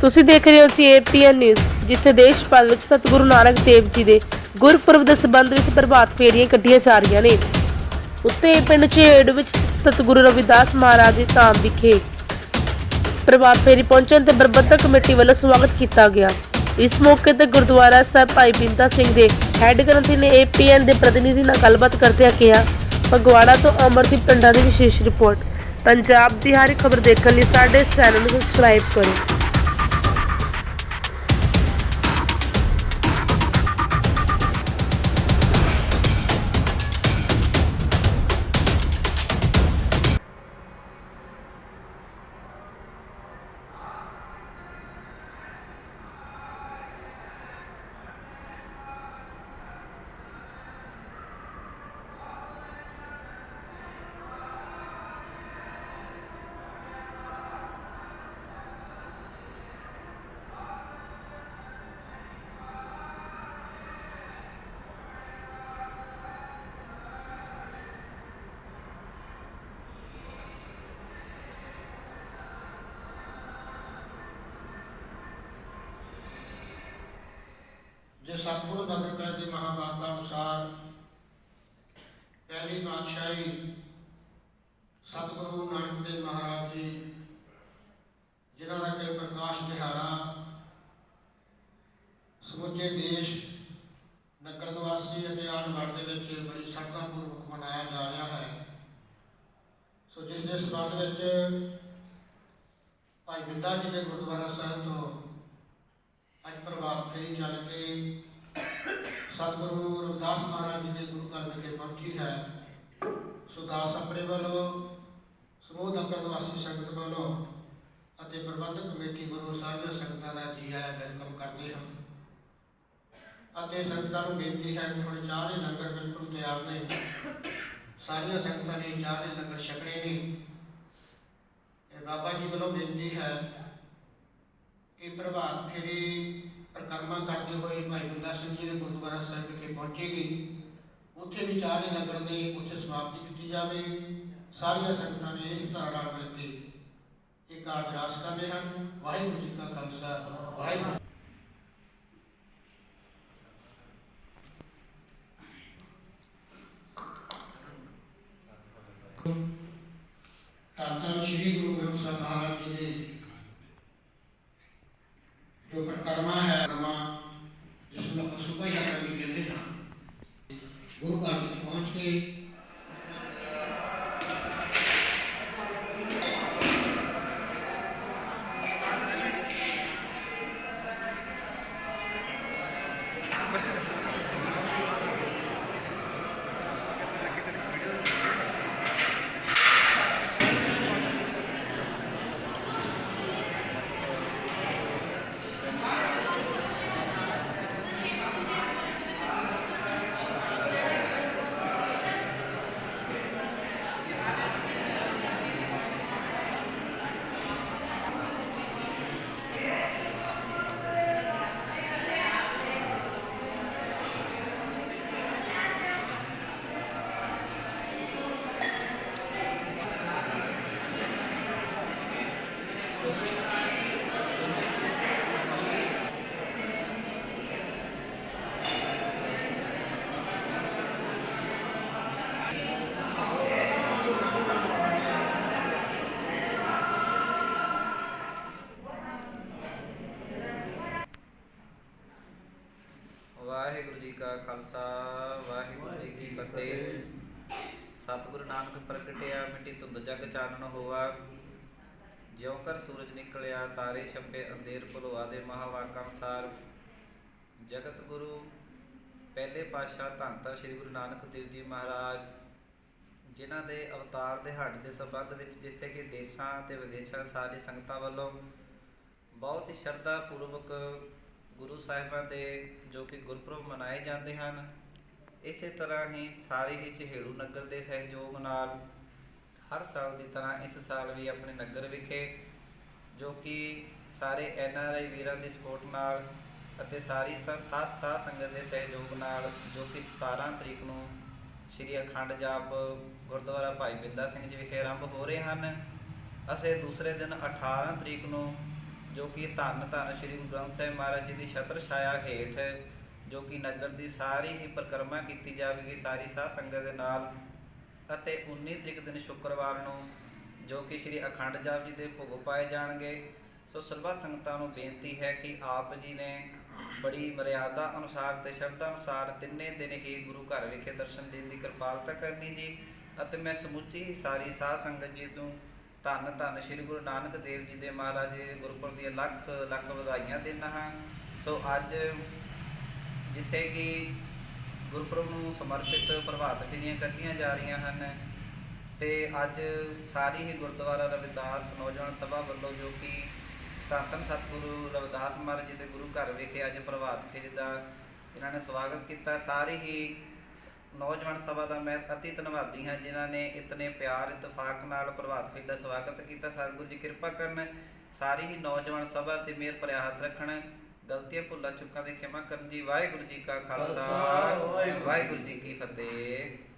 ਤੁਸੀਂ ਦੇਖ ਰਹੇ ਹੋ ਜੀ ਏਪੀਐਨ ਨਿਊਜ਼ ਜਿੱਥੇ ਦੇਸ਼ ਭਰ ਵਿੱਚ ਸਤਿਗੁਰੂ ਨਾਨਕ ਦੇਵ ਜੀ ਦੇ ਗੁਰਪੁਰਬ ਦੇ ਸੰਬੰਧ ਵਿੱਚ ਪ੍ਰਭਾਤ ਫੇਰੀਆਂ ਕੱਢੀਆਂ ਜਾ ਰਹੀਆਂ ਨੇ। ਉੱਤੇ ਪਿੰਡ ਝੇੜ ਵਿੱਚ ਸਤਿਗੁਰੂ ਰਵਿਦਾਸ ਮਹਾਰਾਜ ਦੀ ਧਾਮ ਵਿਖੇ ਪ੍ਰਭਾਤ ਫੇਰੀ ਪਹੁੰਚਣ ਤੇ ਪ੍ਰਬੰਧਕ ਕਮੇਟੀ ਵੱਲੋਂ ਸਵਾਗਤ ਕੀਤਾ ਗਿਆ। ਇਸ ਮੌਕੇ ਤੇ ਗੁਰਦੁਆਰਾ ਸਾਹਿਬ ਭਾਈ ਬਿੰਦਾ ਸਿੰਘ ਦੇ ਹੈੱਡ ਗ੍ਰੰਥੀ ਨੇ ਏਪੀਐਨ ਦੇ ਪ੍ਰਤੀਨਿਧੀ ਨਾਲ ਗੱਲਬਾਤ ਕਰਦਿਆਂ ਕਿਹਾ, ਫਗਵਾੜਾ ਤੋਂ ਅਮਰਦੀਪ ਟੰਡਾ ਦੀ ਵਿਸ਼ੇਸ਼ ਰਿਪੋਰਟ। ਪੰਜਾਬ ਦੀ ਹਰ ਖਬਰ ਦੇਖਣ ਲਈ ਸਾਡੇ ਇਸ ਚੈਨਲ ਨੂੰ ਸਬਸਕ੍ਰਾਈਬ ਕਰੋ। ਸਤਿਗੁਰੂ ਨਗਰ ਕਾ ਦੀ ਮਹਾਵਾਰਤਾ ਅਨੁਸਾਰ ਪਹਿਲੀ ਪਾਤਸ਼ਾਹੀ ਸਤਿਗੁਰੂ ਨਾਨਕ ਦੇਵ ਮਹਾਰਾਜ ਜੀ, ਜਿਨ੍ਹਾਂ ਦਾ ਕਿ ਪ੍ਰਕਾਸ਼ ਦਿਹਾੜਾ ਸਮੁੱਚੇ ਦੇਸ਼, ਨਗਰ ਨਿਵਾਸੀ ਅਤੇ ਆਂਢ ਦੇ ਵਿੱਚ ਬੜੀ ਸ਼ਰਧਾਪੂਰਵਕ ਮਨਾਇਆ ਜਾ ਰਿਹਾ ਹੈ। ਸੋ ਜਿਸ ਦੇ ਸਬੰਧ ਵਿੱਚ ਭਾਈ ਬਿੰਦਾ ਜੀ ਦੇ ਗੁਰਦੁਆਰਾ ਸਾਹਿਬ ਤੋਂ ਅੱਜ ਪ੍ਰਭਾਤ ਫੇਰੀ ਚੱਲ ਕੇ ਸਤਿਗੁਰੂ ਰਵਿਦਾਸ ਮਹਾਰਾਜ ਜੀ ਦੇ ਗੁਰੂ ਘਰ ਵਿਖੇ ਪਹੁੰਚੀ ਹੈ। ਸੋ ਦਾਸ ਆਪਣੇ ਵੱਲੋਂ, ਸਮੂਹ ਨਗਰ ਨਿਵਾਸੀ ਸੰਗਤ ਵੱਲੋਂ ਅਤੇ ਪ੍ਰਬੰਧਕ ਕਮੇਟੀ ਵੱਲੋਂ ਸਾਰੀਆਂ ਸੰਗਤਾਂ ਦਾ ਜੀ ਆਇਆਂ ਵੈਲਕਮ ਕਰਦੇ ਹਾਂ। ਅਤੇ ਸੰਗਤਾਂ ਨੂੰ ਬੇਨਤੀ ਹੈ ਕਿ ਹੁਣ ਚਾਰੇ ਲੰਗਰ ਬਿਲਕੁਲ ਤਿਆਰ ਨੇ। ਸਾਰੀਆਂ ਸੰਗਤਾਂ ਨੇ ਚਾਰੇ ਲੰਗਰ ਛਕਣੇ ਨੇ। ਇਹ ਬਾਬਾ ਜੀ ਵੱਲੋਂ ਬੇਨਤੀ ਹੈ ਕਿ ਪ੍ਰਭਾਤ ਫੇਰੀ ਪ੍ਰਕਰਮਾ ਕਰਦੇ ਹੋਏ ਭਾਈ ਬੁੱਲਾ ਸਿੰਘ ਜੀ ਦੇ ਗੁਰਦੁਆਰਾ ਸਾਹਿਬ ਵਿਖੇ ਪਹੁੰਚੇਗੀ ਉੱਥੇ ਵੀ ਚਾਰ ਹੀ ਲੰਗਰ ਨੇ ਉੱਥੇ ਸਮਾਪਤੀ ਕੀਤੀ ਜਾਵੇ। ਸਾਰੀਆਂ ਸੰਗਤਾਂ ਨੇ ਇਸ ਤਰ੍ਹਾਂ ਨਾਲ ਮਿਲ ਕੇ ਇਹ ਕਾਰਜ ਰਾਸ ਕਰਦੇ ਹਨ। ਵਾਹਿਗੁਰੂ ਜੀ ਕਾ ਖਾਲਸਾ, ਵਾਹਿਗੁਰੂ ਧੰਨ ਧੰਨ ਸ੍ਰੀ ਗੁਰੂ ਗ੍ਰੰਥ ਸਾਹਿਬ ਮਹਾਰਾਜ ਜੀ ਦੇ ਜੋ ਪਰਕਰਮਾ ਹੈ ਕਰਮਾ ਜਿਸ ਨੂੰ ਆਪਾਂ ਸੁਭਾ ਯਾਤਰਾ ਵੀ ਕਹਿੰਦੇ ਹਾਂ ਗੁਰੂ ਘਰ ਵਾਹਿਗੁਰੂ ਜੀ ਕਾ ਖਾਲਸਾ, ਵਾਹਿਗੁਰੂ ਜੀ ਕੀ ਫਤਿਹ। ਸਤਿਗੁਰੂ ਨਾਨਕ ਪ੍ਰਗਟਿਆ, ਮਿੱਟੀ ਧੁੰਦ ਜਗ ਚਾਨਣ ਹੋਆ। ਜਿਉ ਕਰ ਸੂਰਜ ਨਿਕਲਿਆ, ਤਾਰੇ ਛੱਪੇ, ਅੰਧੇਰ ਭੁਲਵਾ ਦੇ ਮਹਾਵਾਕਾਂ ਅਨਸਾਰ। ਜਗਤ ਗੁਰੂ, ਪਹਿਲੇ ਪਾਤਸ਼ਾਹ ਧੰਨ ਧੰਨ ਸ੍ਰੀ ਗੁਰੂ ਨਾਨਕ ਦੇਵ ਜੀ ਮਹਾਰਾਜ, ਜਿਨ੍ਹਾਂ ਦੇ ਅਵਤਾਰ ਦਿਹਾੜੇ ਦੇ ਸੰਬੰਧ ਵਿੱਚ ਜਿੱਥੇ ਕਿ ਦੇਸ਼ਾਂ ਤੇ ਵਿਦੇਸ਼ਾਂ ਸਾਰੀ ਸੰਗਤਾਂ ਵੱਲੋਂ ਬਹੁਤ ਹੀ ਸ਼ਰਧਾ ਪੂਰਵਕ ਗੁਰੂ ਸਾਹਿਬਾਂ ਦੇ ਜੋ ਕਿ ਗੁਰਪੁਰਬ ਮਨਾਏ ਜਾਂਦੇ ਹਨ, ਇਸੇ ਤਰ੍ਹਾਂ ਹੀ ਸਾਰੇ ਹੀ ਚਹੇੜੂ ਨਗਰ ਦੇ ਸਹਿਯੋਗ ਨਾਲ ਹਰ ਸਾਲ ਦੀ ਤਰ੍ਹਾਂ ਇਸ ਸਾਲ ਵੀ ਆਪਣੇ ਨਗਰ ਵਿਖੇ, ਜੋ ਕਿ ਸਾਰੇ ਐਨ ਆਰ ਆਈ ਵੀਰਾਂ ਦੀ ਸਪੋਰਟ ਨਾਲ ਅਤੇ ਸਾਰੀ ਸ- ਸਾਹ ਸਾਧ ਸੰਗਤ ਦੇ ਸਹਿਯੋਗ ਨਾਲ ਜੋ ਕਿ 17 ਤਰੀਕ ਨੂੰ ਸ੍ਰੀ ਅਖੰਡ ਜਾਪ ਗੁਰਦੁਆਰਾ ਭਾਈ ਬਿੰਦਾ ਸਿੰਘ ਜੀ ਵਿਖੇ ਆਰੰਭ ਹੋ ਰਹੇ ਹਨ। ਅਸੀਂ ਦੂਸਰੇ ਦਿਨ 18 ਤਰੀਕ ਨੂੰ ਜੋ ਕਿ ਧੰਨ ਧੰਨ ਸ੍ਰੀ ਗੁਰੂ ਗ੍ਰੰਥ ਸਾਹਿਬ ਮਹਾਰਾਜ ਜੀ ਦੀ ਛਤਰ ਛਾਇਆ ਹੇਠ, ਜੋ ਕਿ ਨਗਰ ਦੀ ਸਾਰੀ ਹੀ ਪਰਿਕਰਮਾ ਕੀਤੀ ਜਾਵੇਗੀ ਸਾਰੀ ਸਾਧ ਸੰਗਤ ਦੇ ਨਾਲ। ਅਤੇ 19 ਤਰੀਕ ਦਿਨ ਸ਼ੁੱਕਰਵਾਰ ਨੂੰ ਜੋ ਕਿ ਸ੍ਰੀ ਅਖੰਡ ਜਾਪ ਜੀ ਦੇ ਭੋਗ ਪਾਏ ਜਾਣਗੇ, ਸੋ ਸਰਬੱਤ ਸੰਗਤਾਂ ਨੂੰ ਬੇਨਤੀ ਹੈ ਕਿ ਆਪ ਜੀ ਨੇ ਬੜੀ ਮਰਿਆਦਾ ਅਨੁਸਾਰ ਤੇ ਸ਼ਰਧਾ ਅਨੁਸਾਰ ਤਿੰਨੇ ਦਿਨ ਹੀ ਗੁਰੂ ਘਰ ਵਿਖੇ ਦਰਸ਼ਨ ਦੇਣ ਦੀ ਕਿਰਪਾਲਤਾ ਕਰਨੀ ਜੀ। ਅਤੇ ਮੈਂ ਸਮੁੱਚੀ ਹੀ ਸਾਰੀ ਸਾਧ ਸੰਗਤ ਜੀ ਨੂੰ ਧੰਨ ਧੰਨ ਸ੍ਰੀ ਗੁਰੂ ਨਾਨਕ ਦੇਵ ਜੀ ਦੇ ਮਹਾਰਾਜ ਗੁਰਪੁਰਬ ਦੀਆਂ ਲੱਖ ਲੱਖ ਵਧਾਈਆਂ ਦਿੰਦਾ ਹਾਂ। ਸੋ ਅੱਜ ਜਿੱਥੇ ਕਿ ਗੁਰਪੁਰਬ ਨੂੰ ਸਮਰਪਿਤ ਪ੍ਰਭਾਤ ਫੇਰੀਆਂ ਕੱਢੀਆਂ ਜਾ ਰਹੀਆਂ ਹਨ ਤੇ ਅੱਜ ਸਾਰੀ ਹੀ ਗੁਰਦੁਆਰਾ ਰਵਿਦਾਸ ਨੌਜਵਾਨ ਸਭਾ ਵੱਲੋਂ ਜੋ ਕਿ ਧੰਨ ਧੰਨ ਸਤਿਗੁਰੂ ਰਵਿਦਾਸ ਮਹਾਰਾਜ ਜੀ ਦੇ ਗੁਰੂ ਘਰ ਵਿਖੇ ਅੱਜ ਪ੍ਰਭਾਤ ਫੇਰੀ ਦਾ ਇਹਨਾਂ ਨੇ ਸਵਾਗਤ ਕੀਤਾ। ਸਾਰੇ ਹੀ ਨੌਜਵਾਨ ਸਭਾ ਦਾ ਮੈਂ ਅਤੀ ਧੰਨਵਾਦੀ ਹਾਂ ਜਿਨ੍ਹਾਂ ਨੇ ਇਤਨੇ ਪਿਆਰ ਇਤਫਾਕ ਨਾਲ ਪ੍ਰਭਾਤ ਫੇਰੀ ਦਾ ਸਵਾਗਤ ਕੀਤਾ। ਸਤਿਗੁਰੂ ਜੀ ਕਿਰਪਾ ਕਰਨ ਸਾਰੀ ਹੀ ਨੌਜਵਾਨ ਸਭਾ ਤੇ ਮਿਹਰ ਭਰਿਆ ਹੱਥ ਰੱਖਣ। ਗਲਤੀਆਂ ਭੁੱਲਾਂ ਚੁੱਕਾਂ ਦੀ ਖਿਮਾ ਕਰਨ ਜੀ। ਵਾਹਿਗੁਰੂ ਜੀ ਕਾ ਖਾਲਸਾ। ਵਾਹਿਗੁਰੂ ਜੀ ਕੀ ਫਤਿਹ।